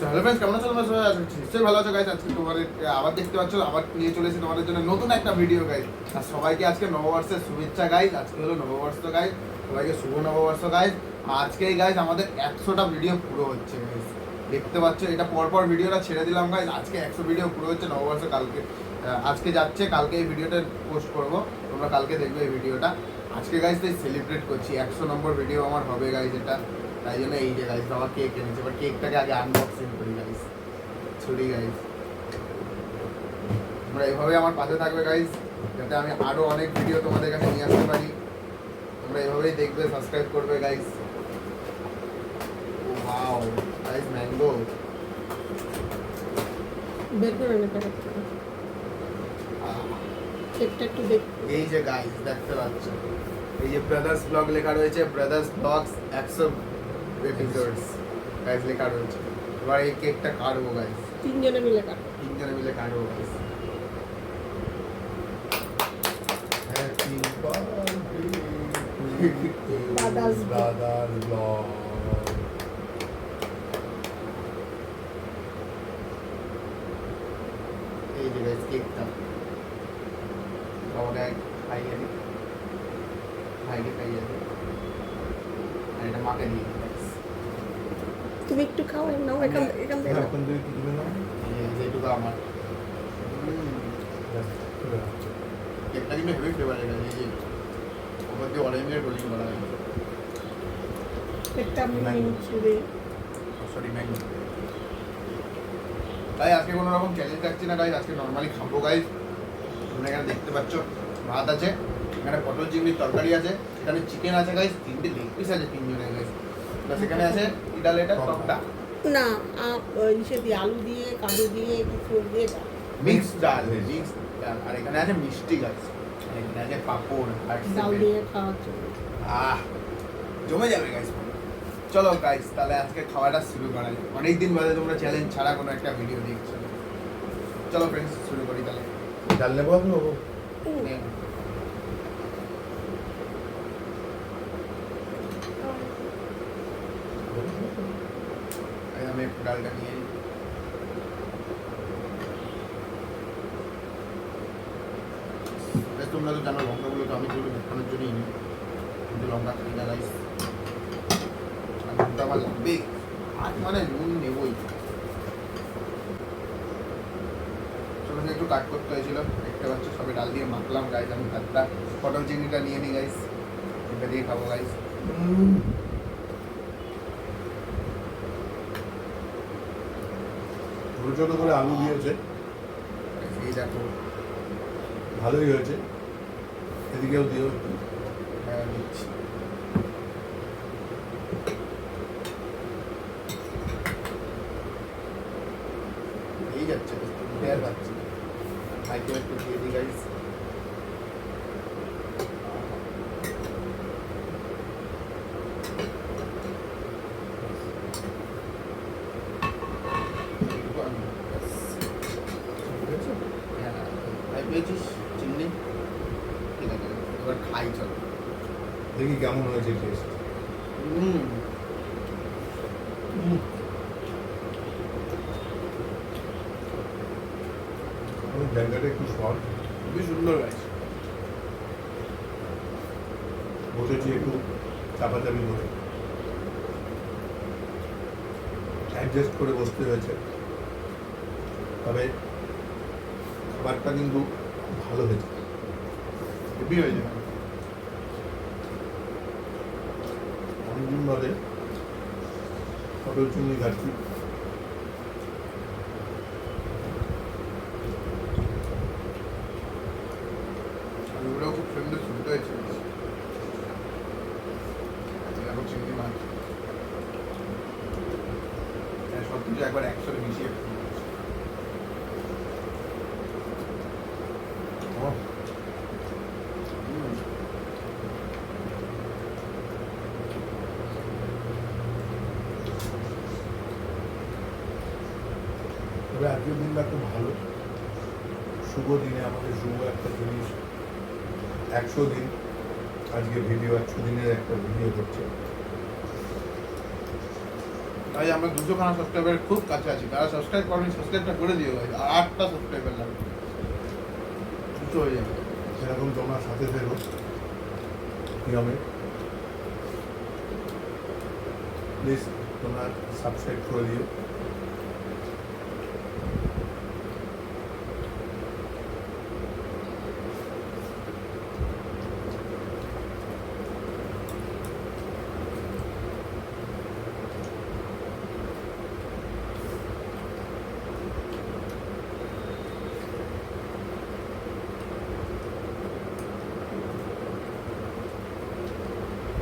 Hello friends কেমন আছো? তোমরা সবাই আছো নিশ্চয়ই ভালো আছো গাইজ আজকে তোমাদের আবার দেখতে পাচ্ছ, আবার নিয়ে চলেছি তোমাদের জন্য নতুন একটা ভিডিও গাইজ আর সবাইকে আজকে নববর্ষের শুভেচ্ছা গাইজ আজকে হলো নববর্ষ গাইজ সবাইকে শুভ নববর্ষ গাইজ আজকেই গাইজ আমাদের একশোটা ভিডিও পুরো হচ্ছে গাইজ দেখতে পাচ্ছ, এটা পরপর ভিডিওটা ছেড়ে দিলাম গাইজ আজকে একশো ভিডিও পুরো হচ্ছে নববর্ষ কালকে। আজকে যাচ্ছে, কালকে এই ভিডিওটা পোস্ট করব। তোমরা কালকে দেখবে এই ভিডিওটা আজকে গাইজ তাই সেলিব্রেট করছি। একশো নম্বর ভিডিও আমার হবে গাইজ এটা। তাই জন্য এই যে গাইজ বাবা কেক এনেছে। এবার কেকটাকে আগে আনবক্সিং করি গাইজ ছুরি গাইজ তোমরা এভাবে আমার পাশে থাকবে গাইজ যাতে আমি আরও অনেক ভিডিও তোমাদের কাছে নিয়ে আসতে পারি। তোমরা এভাবেই দেখবে সাবস্ক্রাইব করবে গাইজ ওয়াও গাইজ ম্যাঙ্গো বের করে নে কেকটা একটু দেখ। এই যে গাইজ দেখতে পাচ্ছ। এই যে ব্রাদার্স ব্লগ লেখা রয়েছে ব্রাদার্স ব্লগস একশো এপিসোডস গাইজ লেখা রয়েছে এবার এই কেকটা কাটবো গাইজ তিনজনে মিলে কাটো। তিনজনে মিলে কাটবো এই যে গাইজ কেকটা বাবাকে খাইয়ে দিই ভাইকে খাইয়ে দিই আর এটা মাকে দিই। তুমি একটু খাও নাও এখান এখান থেকে এখন আমার কেকটা কিন্তু হেভি ফ্লেভার এটা এই যে ওপর দিয়ে অরেঞ্জের রোলিং করা হয়েছে কেকটা আমি সরি ম্যাঙ্গো তাই আজকে কোনো রকম চ্যালেঞ্জ রাখছি না গাইজ আজকে নর্মালি খাব গাইজ তোমরা এখানে দেখতে পাচ্ছ ভাত আছে এখানে পটল চিংড়ির তরকারি আছে এখানে চিকেন আছে গাইজ তিনটে লেগ পিস আছে তিনজনের গাইজ প্লাস এখানে আছে ইডাল এটা টকটা? না ইসে দিয়ে আলু দিয়ে কাজু দিয়ে কিছু দিয়ে মিক্স ডাল মিক্স ডাল আর এখানে আছে মিষ্টি আর এখানে আছে পাঁপড় আর ডাল দিয়ে খাওয়ার জন্য। আহ জমে যাবে গাইজ চলো গাইজ তাহলে আজকে খাওয়াটা শুরু করা যাক। অনেকদিন বাদে তোমরা চ্যালেঞ্জ ছাড়া কোনো একটা ভিডিও দেখছ। চলো ফ্রেন্ডস শুরু করি তাহলে। ডাল নেব আমি নেব উম, নে। এই নিই। বেশ, তোমরা তো জানো লঙ্কাগুলো তো আমি যেগুলো দেখানোর জন্যই নিই কিন্তু লঙ্কা খাই না রাইস আর নুনটা আমার লাগবে আজ মানে নুন নেবই ছোটো একটু কাট করতে হয়েছিল দেখতে পাচ্ছ সবে ডাল দিয়ে মাখলাম গাইজ আমি ভাতটা পটল চিংড়িটা নিয়ে নিই গাইজ এটা দিয়ে খাব গাইজ ছোটো করে আলু দিয়েছে। ভালোই হয়েছে। এদিকেও দিও। হ্যাঁ এই যাচ্ছে ভাইকে একটু দিয়ে দিই গাইজ ঠিক আছে? ভাই পেয়েছিস চিংড়ি ঠিক আছে এবার খাই চল দেখি কেমন হয়েছে টেস্ট হুম জায়গাটা একটু শর্ট? খুবই সুন্দর গাইজ বসেছি একটু চাপাচাপি করে। অ্যাডজাস্ট করে বসতে হয়েছে। তবে খাবারটা কিন্তু ভালো হয়েছে। হেভি হয়েছে। বাদে পটল হয়েছে দেখো চিংড়ি মাছ। হ্যাঁ, সব কিছু একবার একসাথে মিশিয়ে ও, হুম। তবে আজকের দিনটা খুব ভালো শুভ দিনে আমাদের শুভ একটা জিনিস একশো দিন আজকে ভিডিও একশো দিনের একটা ভিডিও করছে তাই আমরা দুশো খানা সাবস্ক্রাইবারের খুব কাছে আছি। তারা সাবস্ক্রাইব করেন সাবস্ক্রাইবটা করে দিও ভাই। আর আটটা সাবস্ক্রাইবার লাগবে। দুশো হয়ে যাবে। সেরকম তোমরা সাথে থেকো। নিয়মে প্লিজ তোমরা সাবস্ক্রাইব করে দিও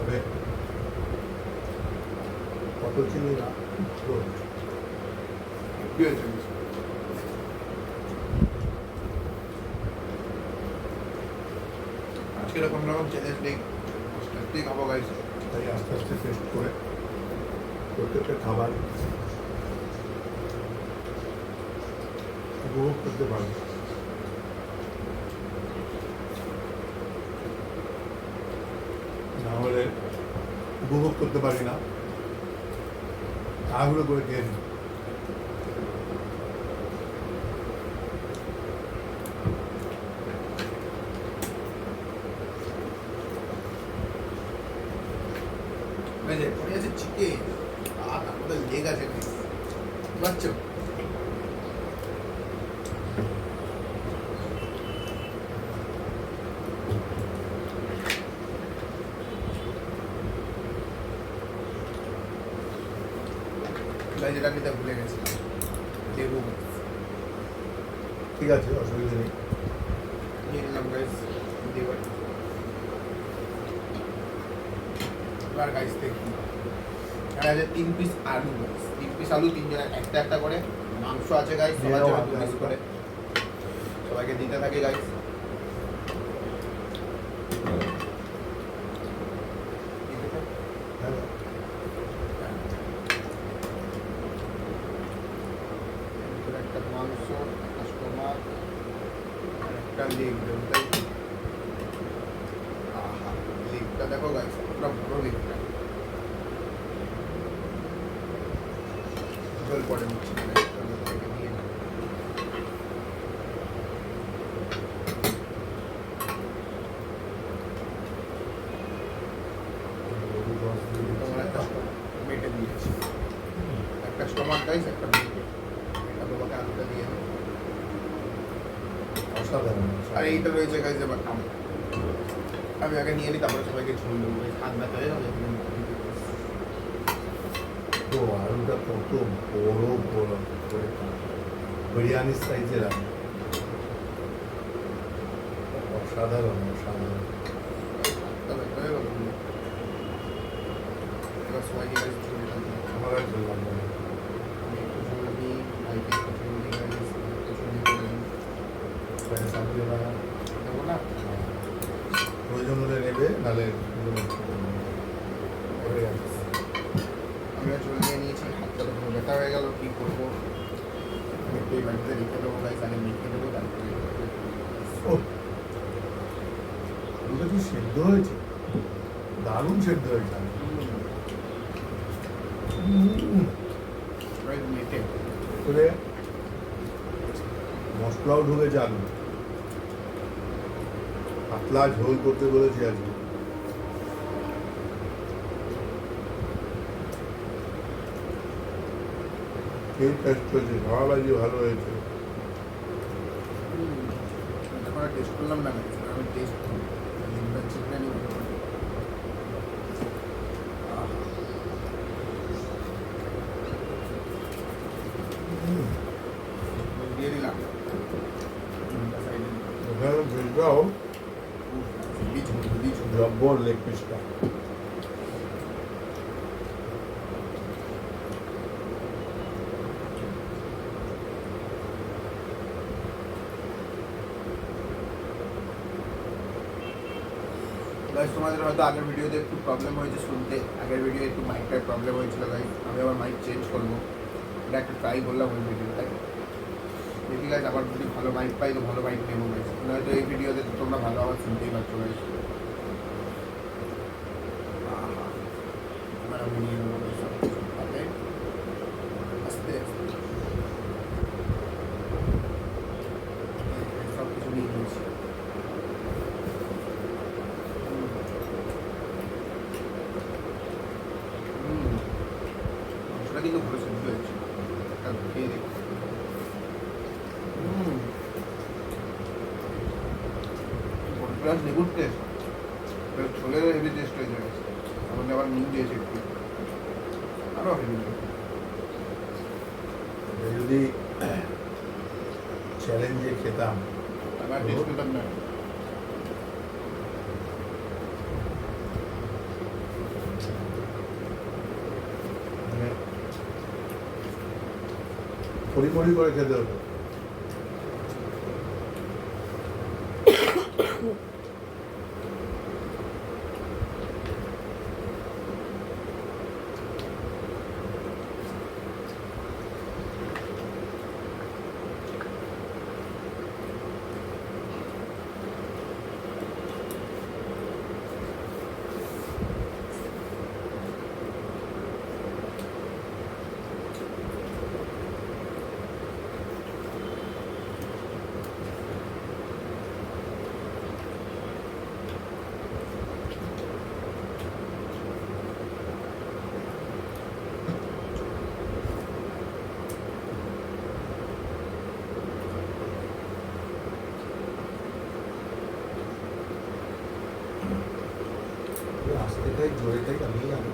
তবে কত চিনি না তো হয়েছে আজকে এরকম রকম চ্যালেঞ্জ নেই সত্যি খাব গাইস তাই আস্তে আস্তে টেস্ট করে প্রত্যেকটা খাবার উপভোগ করতে পারবে। না হলে উপভোগ করতে পারি না। তাড়াহুড়ো করে খেয়ে নিই এই যে পড়ে আছে চিকেন আর তার মধ্যে লেগ আছে বাচ্চা ভাই যেটা খেতে ভুলে গেছিলাম লেবু ঠিক আছে অসুবিধা নেই। নিয়ে নিলাম গাইস দেবার এবার গাইস দেখি। আর আছে তিন পিস আলু গাইস তিন পিস আলু তিনজনের একটা একটা করে। মাংস আছে গাইস সবার জন্য করে। সবাইকে দিতে থাকে গাইস হ্যাঁ একটা মাংস আর একটা লেগ তাই তো? আহা লেগটা দেখো গাইস পুরো বড় লেগটা জল পড়ে নিচ্ছে মেটে দিয়েছি। একটা স্টোমাক গাইস একটা তোমাকে আলুটা দিয়ে। দেবো অসাধারণ। আর এইটা রয়েছে গাইজ এবার আম। আমি আগে নিয়ে নিই তারপরে সবাইকে ঝোল দেবো। হাত ব্যথা হয়ে যাবে তো আলুটা কত বড় সাইজের আলু। অসাধারণ অসাধারণ। ব্যথা হয়ে গেল এবার সবাইকে গাইজ ঝোল দিলাম আমার আর বললাম না আমি একটু ঝোল দিই ভাইকে একটু ঝোল দিই গাইজ একটু ঝোল দিয়ে করে দিই প্যান সামনে না দেবো না প্রয়োজন হলে নেবে নাহলে। আমরা নিয়েছি হাতটা তো ব্যথা হয়ে গেল কী করব এই বাড়িতে রেখে দেবো লিখে দেবো কি সেদ্ধ হয়েছে দারুণ সেদ্ধ হয়েছে মশলাও ঢুকেছে আলু পাতলা ঝোল করতে বলেছি আজকে এই টেস্ট হয়েছে ভাবাবাজি ভালো হয়েছে এখন টেস্ট করলাম না guys, আমি টেস্ট করব লিমটা চিকেন নিব উম, দিয়ে দিলাম নুনটা side এ দিলাম। ওখানে ভেজটাও উফ, হেবি ঝোল, জব্বর লেগ তোমাদের হয়তো আগের ভিডিওতে একটু প্রবলেম হয়েছে শুনতে। আগের ভিডিও একটু মাইকটার প্রবলেম হয়েছিল গাইজ আমি আবার মাইক চেঞ্জ করব। এটা একটা ট্রাই করলাম ওই ভিডিওটাই দেখি গাইজ আবার যদি ভালো মাইক পাই তো ভালো মাইক নেব গাইজ নয়তো এই ভিডিওতে তোমরা ভালো আবার শুনতেই পাচ্ছ গাইজ এবার আমি নিয়ে নেব guys সব কিছু হাতে। প্লাস লেবুর টেস্ট ছোলের হেভি টেস্ট হয়ে যায় আমাদের আবার নুন দিয়েছে একটু আরও হেভি যদি চ্যালেঞ্জে খেতাম আমার টেস্ট না মানে পরিপরি করে খেতে হতো আসতে তাই জোরে তাই আমি আমি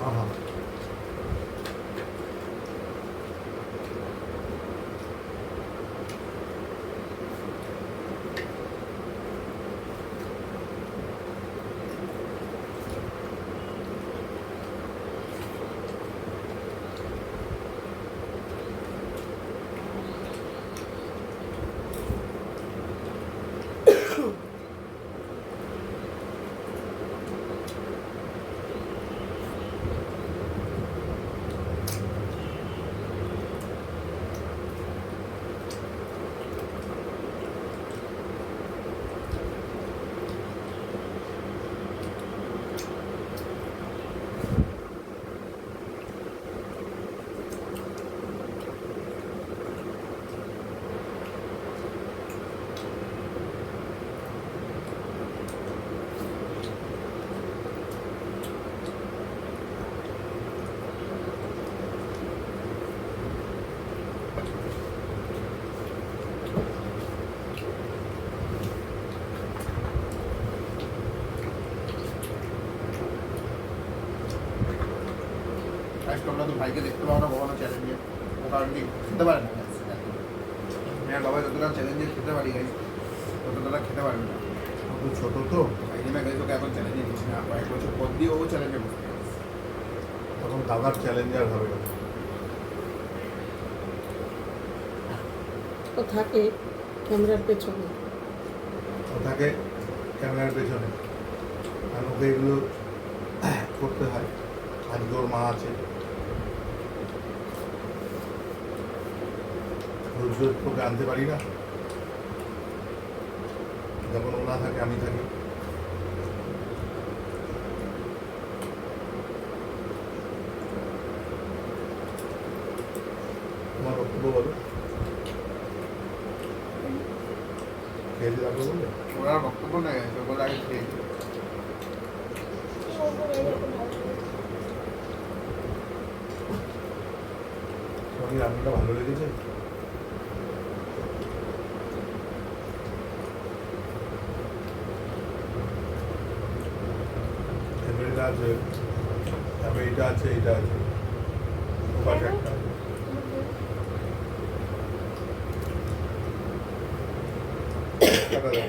আহা আজকে আমরা তো ভাইকে দেখতে পাবো না কখনো চ্যালেঞ্জে ও কারণে খেতে পারে না। হ্যাঁ বাবা যতটা চ্যালেঞ্জে খেতে পারি গাইজ ততটা খেতে পারবে না। অত ছোট তো। তাই জন্য গাইজ ওকে এখন চ্যালেঞ্জে দিচ্ছি না। কয়েক বছর পর দিয়ে ও চ্যালেঞ্জে বসতে। তখন দাদার চ্যালেঞ্জার হবে ও থাকে ক্যামেরার পেছনে। ও থাকে ক্যামেরার পেছনে। আর ওকে এগুলো করতে হয়। আজকে ওর মা আছে। তোকে আনতে পারি না। যখন ও না থাকে আমি থাকি। তোমার বক্তব্য বলো। খেয়ে বলবে ওর আর বক্তব্য নেই আগে খেয়ে রান্নাটা ভালো লেগেছে? আছে তারপরে এটা আছে এটা আছে ওপাশে একটা আছে। কাটা দাও।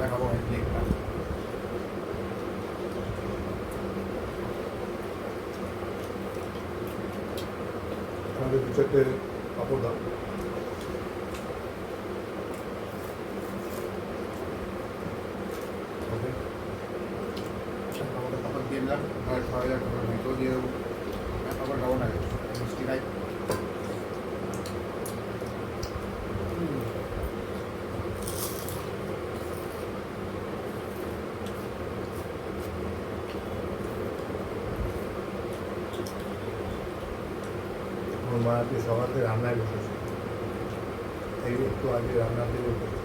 দেখাবো গাইজ লেগটা আমাদের দু চারটে পাপড় দাও ওকে আমাদের খাবার দিয়ে দিলাম আর খাওয়া যাক ভিডিও দিয়ে দেবো খাবার খাব না guys। মিষ্টি খাই হুম। আমার মা আজকে রান্নায় বসেছে এই একটু আগে রান্নাতে বসেছে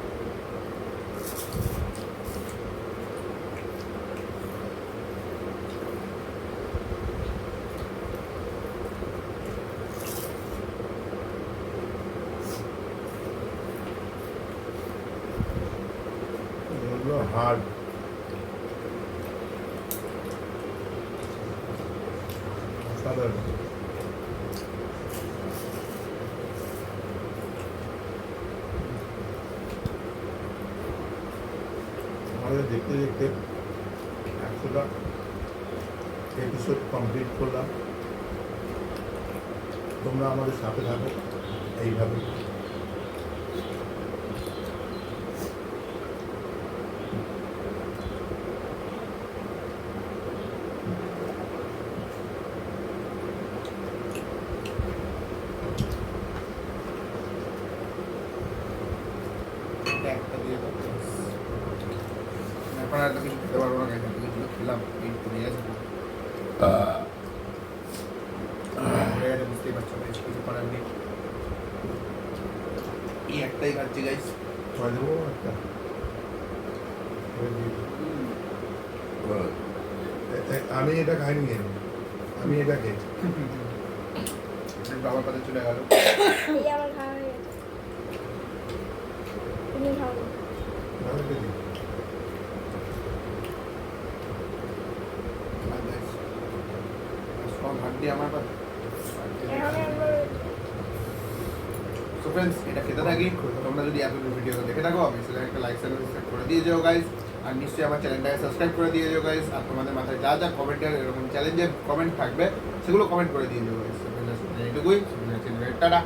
হার্ড সাধারণ আমাদের দেখতে দেখতে একশোটা এপিসোড কমপ্লিট করলাম। তোমরা আমাদের সাথে থাকো এইভাবে এটা একটা দিয়ে দাও please। এখন কিছু খেতে পারব না কিছু খেলাম এই পড়ে গেছে বুঝতেই পারছ কিছু করার নেই। এই একটাই খাচ্ছি গাইস ছয় দেবো একটা। আমি এটা খাইনি আমি। আমি এটা খেয়েছি। বাবার কাছে চলে গেল এই আমার খাওয়া হয়ে গেছে তুমি খাও না। নাহলে এটা দিই। সব হাড্ডি আমার পাশে এখানে আমরা সো ফ্রেন্ডস এটা খেতে থাকি তোমরা যদি এতগুলো ভিডিও দেখে থাকো অবশ্যই একটা লাইক সাবস্ক্রাইব করে দিয়ে যাও গাইস আর নিশ্চয়ই আমার চ্যানেলটাকে সাবস্ক্রাইব করে দিয়ে যাও গাইস আর তোমাদের মাথায় যা যা কমেন্টের এরকম চ্যালেঞ্জের কমেন্ট থাকবে সেগুলো কমেন্ট করে দিয়ে যাও গাইজ এইটুকুই টাটা